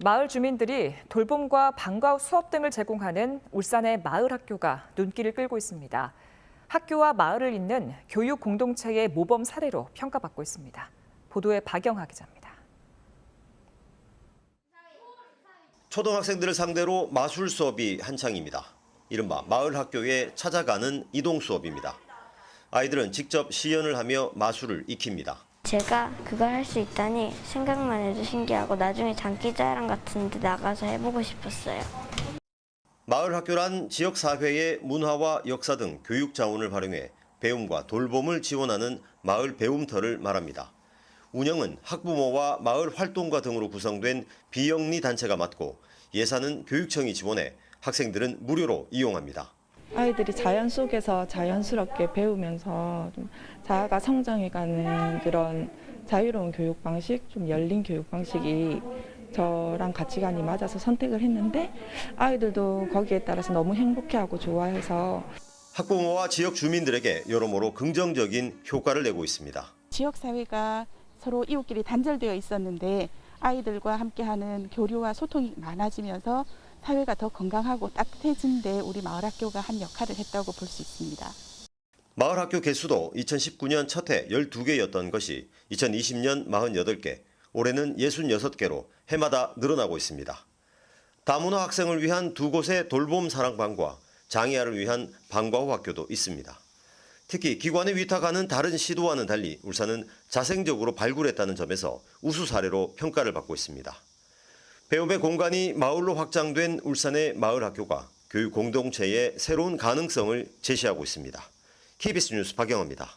마을 주민들이 돌봄과 방과 후 수업 등을 제공하는 울산의 마을 학교가 눈길을 끌고 있습니다. 학교와 마을을 잇는 교육 공동체의 모범 사례로 평가받고 있습니다. 보도에 박영하 기자입니다. 초등학생들을 상대로 마술 수업이 한창입니다. 이른바 마을 학교에 찾아가는 이동 수업입니다. 아이들은 직접 시연을 하며 마술을 익힙니다. 제가 그걸 할 수 있다니 생각만 해도 신기하고 나중에 장기자랑 같은 데 나가서 해보고 싶었어요. 마을 학교란 지역 사회의 문화와 역사 등 교육 자원을 활용해 배움과 돌봄을 지원하는 마을 배움터를 말합니다. 운영은 학부모와 마을 활동가 등으로 구성된 비영리 단체가 맡고 예산은 교육청이 지원해 학생들은 무료로 이용합니다. 아이들이 자연 속에서 자연스럽게 배우면서 좀 자아가 성장해가는 그런 자유로운 교육 방식, 좀 열린 교육 방식이 저랑 가치관이 맞아서 선택을 했는데 아이들도 거기에 따라서 너무 행복해하고 좋아해서 학부모와 지역 주민들에게 여러모로 긍정적인 효과를 내고 있습니다. 지역 사회가 서로 이웃끼리 단절되어 있었는데 아이들과 함께하는 교류와 소통이 많아지면서 사회가 더 건강하고 따뜻해진 데 우리 마을 학교가 한 역할을 했다고 볼 수 있습니다. 마을 학교 개수도 2019년 첫해 12개였던 것이 2020년 48개, 올해는 66개로 해마다 늘어나고 있습니다. 다문화 학생을 위한 두 곳의 돌봄 사랑방과 장애아를 위한 방과 후 학교도 있습니다. 특히 기관에 위탁하는 다른 시도와는 달리 울산은 자생적으로 발굴했다는 점에서 우수 사례로 평가를 받고 있습니다. 배움의 공간이 마을로 확장된 울산의 마을 학교가 교육 공동체의 새로운 가능성을 제시하고 있습니다. KBS 뉴스 박영호입니다.